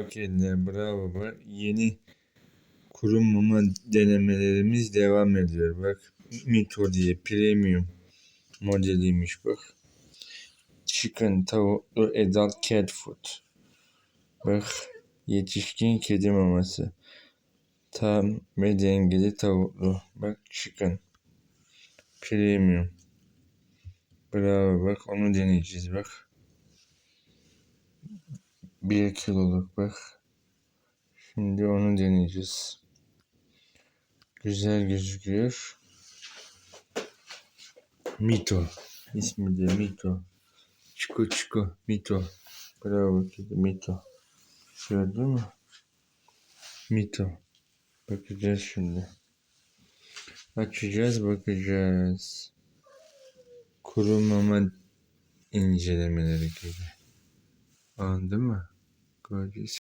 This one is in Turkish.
Okeyler bravo bak. Yeni kuru mama denemelerimiz devam ediyor. Bak Mito diye premium modeliymiş bak. Chicken tavuklu adult cat food. Bak yetişkin kedi maması. Tam ve dengeli tavuklu. Bak chicken. Premium. Bravo bak onu deneyeceğiz bak. Bir kiloluk bak. Şimdi onu deneyeceğiz. Güzel gözüküyor. Mito. İsmi de Mito. Çiko Çiko Mito. Bravo kedi Mito. Gördün mü? Mito. Bakacağız şimdi. Açacağız bakacağız. Kuru mama incelemeleri gibi. Anladın mı? gorgeous